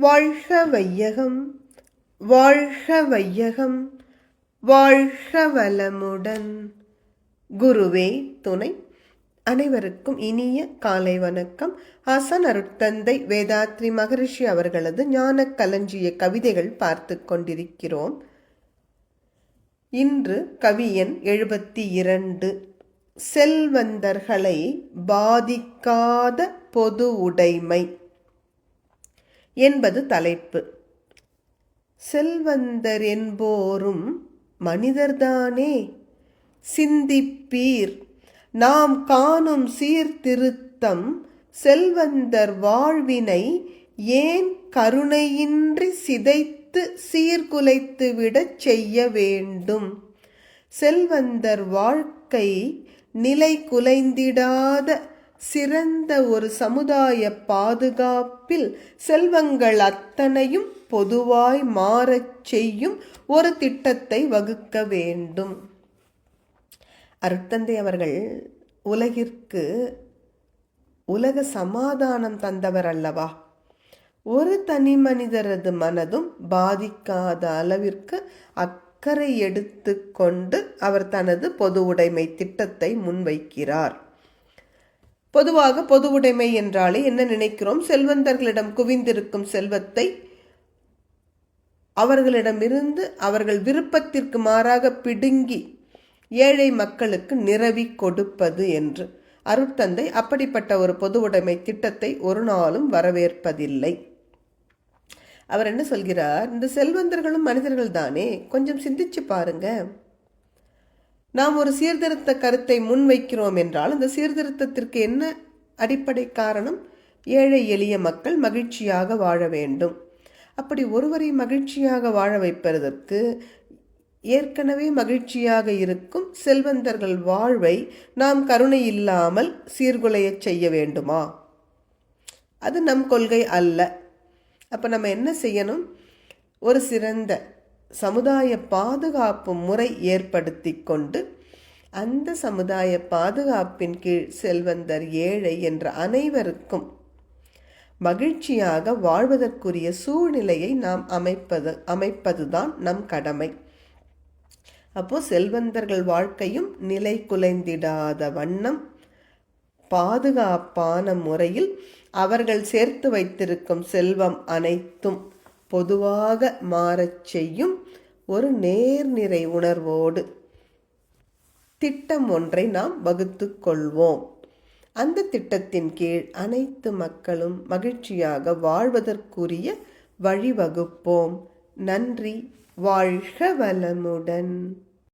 வாழ்க வையகம் வாழ்க வையகம் வாழ்க வளமுடன் குருவே துணை. அனைவருக்கும் இனிய காலை வணக்கம். ஹசன் அருட்தந்தை வேதாத்ரி மகரிஷி அவர்களது ஞான களஞ்சிய கவிதைகள் பார்த்து கொண்டிருக்கிறோம். இன்று கவியன் எழுபத்தி இரண்டு. செல்வந்தர்களை பாதிக்காத பொது உடைமை. என்பது தலைப்பு. செல்வந்தர் என்போரும் மனிதர்தானே? சிந்திப்பீர். நாம் காணும் சீர்திருத்தம் செல்வந்தர் வாழ்வினை ஏன் கருணையின்றி சிதைத்து சீர்குலைத்து விடச் செய்ய வேண்டும்? செல்வந்தர் வாழ்க்கை நிலை குலைந்திடாத சிறந்த ஒரு சமுதாய பாதுகாப்பில் செல்வங்கள் அத்தனையும் பொதுவாய் மாறச் செய்யும் ஒரு திட்டத்தை வகுக்க வேண்டும். அருட்தந்தை அவர்கள் உலகிற்கு உலக சமாதானம் தந்தவர் அல்லவா? ஒரு தனி மனிதரது மனதும் பாதிக்காத அளவிற்கு அக்கறை எடுத்து கொண்டு அவர் தனது பொது உடைமை திட்டத்தை முன்வைக்கிறார். பொதுவாக பொதுவுடைமை என்றாலே என்ன நினைக்கிறோம்? செல்வந்தர்களிடம் குவிந்திருக்கும் செல்வத்தை அவர்களிடமிருந்து அவர்கள் விருப்பத்திற்கு மாறாக பிடுங்கி ஏழை மக்களுக்கு நிரவி கொடுப்பது என்று. அருட்தந்தை அப்படிப்பட்ட ஒரு பொதுவுடைமை திட்டத்தை ஒரு நாளும் வரவேற்பதில்லை. அவர் என்ன சொல்கிறார்? இந்த செல்வந்தர்களும் மனிதர்கள் தானே? கொஞ்சம் சிந்திச்சு பாருங்கள் நாம் ஒரு சீர்திருத்த கருத்தை முன்வைக்கிறோம் என்றால் அந்த சீர்திருத்தத்திற்கு என்ன அடிப்படை காரணம்? ஏழை எளிய மக்கள் மகிழ்ச்சியாக வாழ வேண்டும். அப்படி ஒருவரை மகிழ்ச்சியாக வாழ வைப்பதற்கு ஏற்கனவே மகிழ்ச்சியாக இருக்கும் செல்வந்தர்கள் வாழ்வை நாம் கருணை இல்லாமல் சீர்குலையச் செய்ய வேண்டுமா? அது நம் கொள்கை அல்ல. அப்போ நம்ம என்ன செய்யணும்? ஒரு சிறந்த சமுதாய பாதுகாப்பு முறை ஏற்படுத்தி கொண்டு அந்த சமுதாய பாதுகாப்பின் கீழ் செல்வந்தர் ஏழை என்ற அனைவருக்கும் மகிழ்ச்சியாக வாழ்வதற்குரிய சூழ்நிலையை நாம் அமைப்பது அமைப்பதுதான் நம் கடமை. அப்போ செல்வந்தர்கள் வாழ்க்கையும் நிலை குலைந்திடாத வண்ணம் பாதுகாப்பான முறையில் அவர்கள் சேர்த்து வைத்திருக்கும் செல்வம் அனைத்தும் பொதுவாக மாறச் செய்யும் ஒரு நேர்நிறை உணர்வோடு திட்டம் ஒன்றை நாம் வகுத்து கொள்வோம். அந்த திட்டத்தின் கீழ் அனைத்து மக்களும் மகிழ்ச்சியாக வாழ்வதற்குரிய வழிவகுப்போம். நன்றி. வாழ்க வளமுடன்.